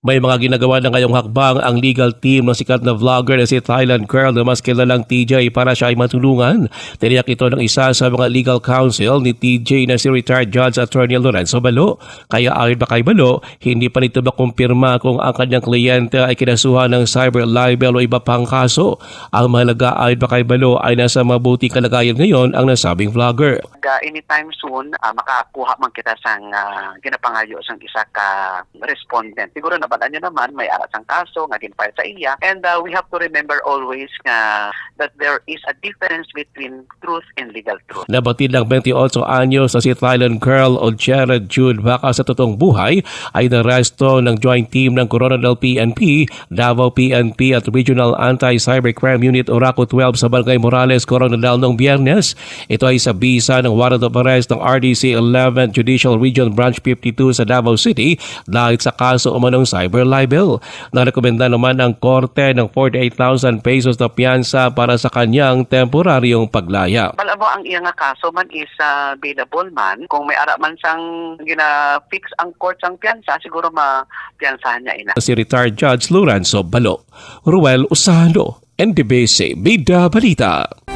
May mga ginagawa na ngayong hakbang ang legal team ng sikat na vlogger na si Thailand Girl na mas kilalang TJ para siya ay matulungan. Tiniyak ito ng isa sa mga legal counsel ni TJ na si retired Judge Attorney Lorenzo Balo. Kaya ayon pa kay Balo, hindi pa nito makumpirma kung ang kanyang kliyente ay kinasuhan ng cyber libel o iba pang kaso. Ang mahalaga ayon pa kay Balo ay nasa mabuting kalagayan ngayon ang nasabing vlogger. uh, anytime soon ah, makakuha man kita sang uh, ginapangayo sang isa ka respondent. Siguro nabadaan nyo naman may aras ang kaso nga ginfile sa iya and uh, we have to remember always nga that there is a difference between truth and legal truth. Nabatid ng 28 anyos na si Thailand Girl o Jared Jude baka sa totoong buhay ay naresto ng joint team ng Coronadal PNP, Davao PNP at Regional Anti-Cybercrime Unit Oraco 12 sa Barangay Morales, Coronadal noong biyernes. Ito ay sa bisa ng warrant of arrest ng RDC 11 Judicial Region Branch 52 sa Davao City dahil sa kaso umanong cyber libel. Narekomenda naman ang korte ng 48,000 pesos na piyansa para sa kanyang temporaryong paglaya. Malabo ang iya nga kaso man is uh, bailable man. Kung may ara man sang gina-fix ang court sang piyansa, siguro ma-piyansahan niya ina. si retired Judge Lorenzo Balo. Ruel Usano, NDBC, Bida Balita.